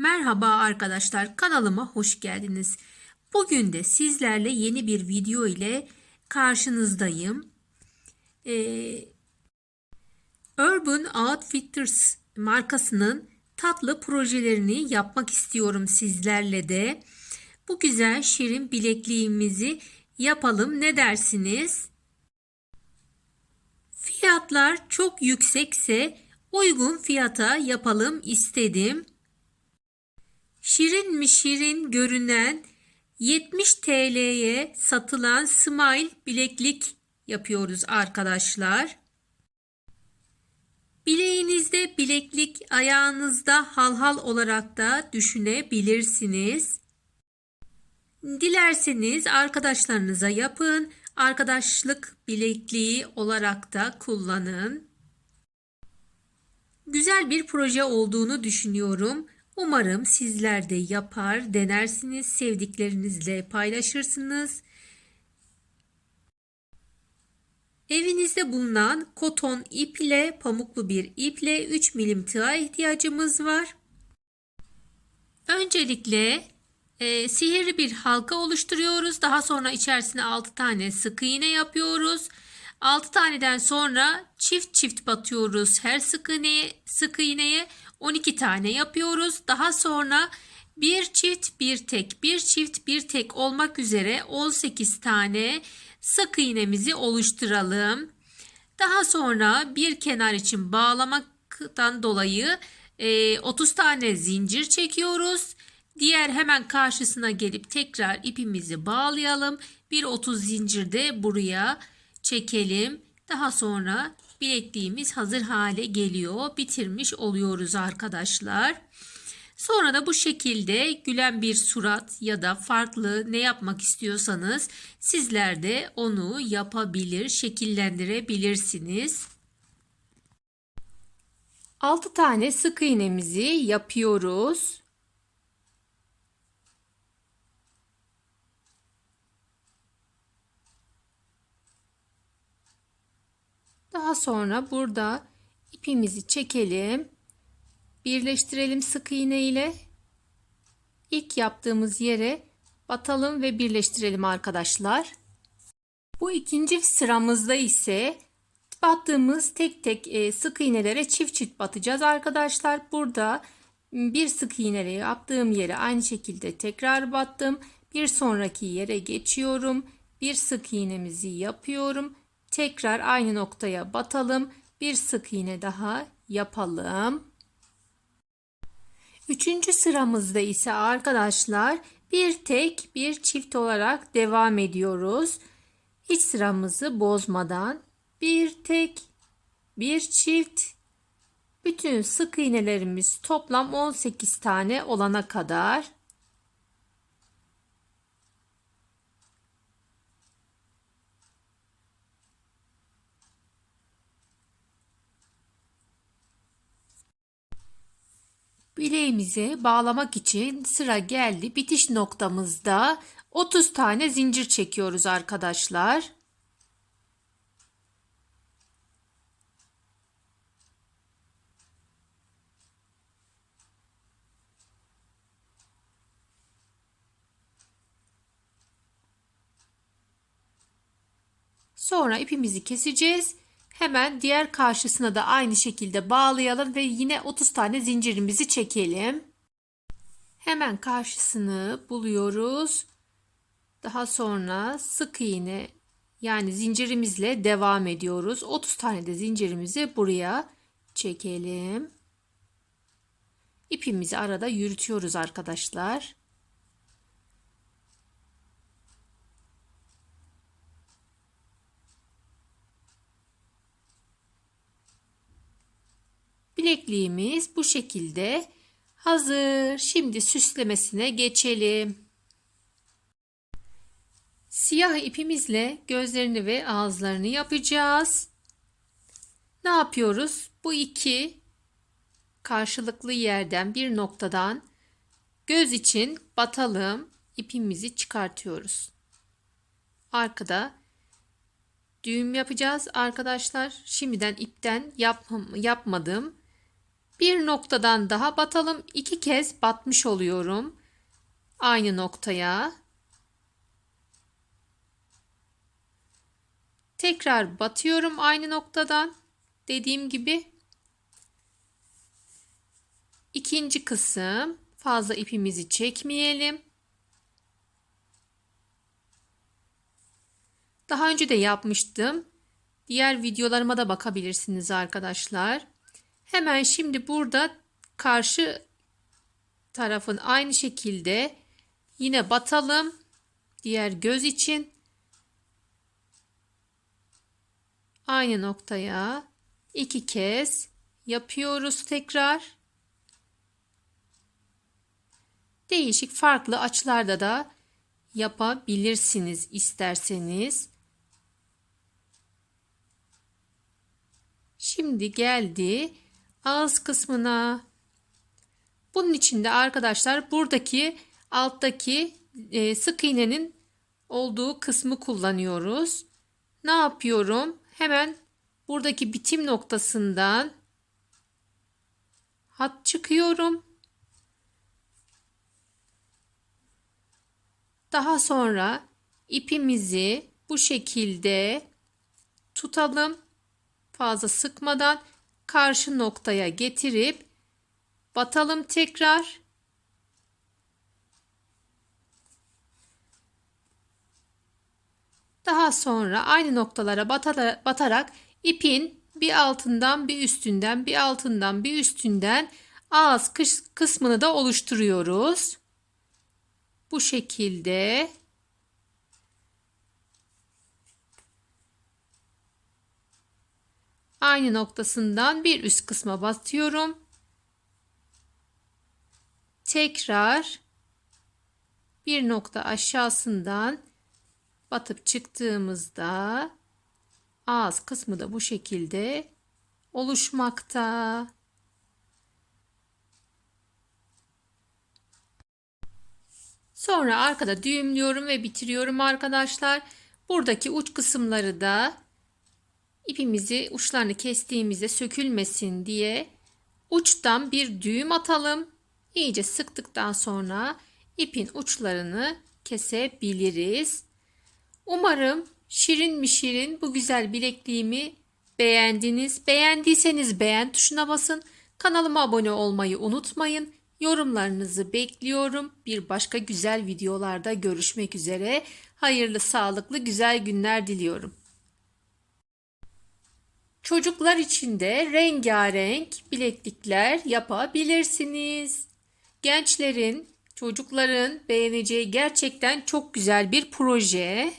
Merhaba arkadaşlar kanalıma hoş geldiniz. Bugün de sizlerle yeni bir video ile karşınızdayım. Ee, Urban Outfitters markasının tatlı projelerini yapmak istiyorum sizlerle de. Bu güzel şirin bilekliğimizi yapalım ne dersiniz? Fiyatlar çok yüksekse uygun fiyata yapalım istedim. Şirin mi şirin görünen 70 TL'ye satılan smile bileklik yapıyoruz arkadaşlar. Bileğinizde bileklik, ayağınızda halhal olarak da düşünebilirsiniz. Dilerseniz arkadaşlarınıza yapın, arkadaşlık bilekliği olarak da kullanın. Güzel bir proje olduğunu düşünüyorum. Umarım sizler de yapar, denersiniz, sevdiklerinizle paylaşırsınız. Evinizde bulunan koton iple, pamuklu bir iple 3 milim tığa ihtiyacımız var. Öncelikle e, sihirli bir halka oluşturuyoruz. Daha sonra içerisine 6 tane sık iğne yapıyoruz. 6 taneden sonra çift çift batıyoruz her sık iğneye, sık iğneye 12 tane yapıyoruz. Daha sonra bir çift bir tek bir çift bir tek olmak üzere 18 tane sık iğnemizi oluşturalım. Daha sonra bir kenar için bağlamaktan dolayı 30 tane zincir çekiyoruz. Diğer hemen karşısına gelip tekrar ipimizi bağlayalım. Bir 30 zincir de buraya çekelim. Daha sonra bilekliğimiz hazır hale geliyor. Bitirmiş oluyoruz arkadaşlar. Sonra da bu şekilde gülen bir surat ya da farklı ne yapmak istiyorsanız sizler de onu yapabilir, şekillendirebilirsiniz. 6 tane sık iğnemizi yapıyoruz. Daha sonra burada ipimizi çekelim. Birleştirelim sık iğne ile. İlk yaptığımız yere batalım ve birleştirelim arkadaşlar. Bu ikinci sıramızda ise battığımız tek tek e, sık iğnelere çift çift batacağız arkadaşlar. Burada bir sık iğneyle yaptığım yere aynı şekilde tekrar battım. Bir sonraki yere geçiyorum. Bir sık iğnemizi yapıyorum Tekrar aynı noktaya batalım. Bir sık iğne daha yapalım. Üçüncü sıramızda ise arkadaşlar bir tek bir çift olarak devam ediyoruz. Hiç sıramızı bozmadan bir tek bir çift bütün sık iğnelerimiz toplam 18 tane olana kadar Bileğimize bağlamak için sıra geldi. Bitiş noktamızda 30 tane zincir çekiyoruz arkadaşlar. Sonra ipimizi keseceğiz Hemen diğer karşısına da aynı şekilde bağlayalım ve yine 30 tane zincirimizi çekelim. Hemen karşısını buluyoruz. Daha sonra sık iğne yani zincirimizle devam ediyoruz. 30 tane de zincirimizi buraya çekelim. İpimizi arada yürütüyoruz arkadaşlar. Bilekliğimiz bu şekilde hazır. Şimdi süslemesine geçelim. Siyah ipimizle gözlerini ve ağızlarını yapacağız. Ne yapıyoruz? Bu iki karşılıklı yerden bir noktadan göz için batalım ipimizi çıkartıyoruz. Arkada düğüm yapacağız arkadaşlar. Şimdiden ipten yap, yapmadım Bir noktadan daha batalım. İki kez batmış oluyorum. Aynı noktaya. Tekrar batıyorum aynı noktadan. Dediğim gibi. İkinci kısım. Fazla ipimizi çekmeyelim. Daha önce de yapmıştım. Diğer videolarıma da bakabilirsiniz arkadaşlar. Hemen şimdi burada karşı tarafın aynı şekilde yine batalım. Diğer göz için aynı noktaya iki kez yapıyoruz tekrar. Değişik farklı açılarda da yapabilirsiniz isterseniz. Şimdi geldi ağız kısmına. Bunun için de arkadaşlar buradaki alttaki e, sık iğnenin olduğu kısmı kullanıyoruz. Ne yapıyorum? Hemen buradaki bitim noktasından hat çıkıyorum. Daha sonra ipimizi bu şekilde tutalım. Fazla sıkmadan karşı noktaya getirip batalım tekrar. Daha sonra aynı noktalara batarak ipin bir altından bir üstünden bir altından bir üstünden ağız kısmını da oluşturuyoruz. Bu şekilde aynı noktasından bir üst kısma batıyorum. Tekrar bir nokta aşağısından batıp çıktığımızda ağız kısmı da bu şekilde oluşmakta. Sonra arkada düğümlüyorum ve bitiriyorum arkadaşlar. Buradaki uç kısımları da ipimizi uçlarını kestiğimizde sökülmesin diye uçtan bir düğüm atalım. İyice sıktıktan sonra ipin uçlarını kesebiliriz. Umarım şirin mi şirin bu güzel bilekliğimi beğendiniz. Beğendiyseniz beğen tuşuna basın. Kanalıma abone olmayı unutmayın. Yorumlarınızı bekliyorum. Bir başka güzel videolarda görüşmek üzere. Hayırlı, sağlıklı, güzel günler diliyorum. Çocuklar için de rengarenk bileklikler yapabilirsiniz. Gençlerin, çocukların beğeneceği gerçekten çok güzel bir proje.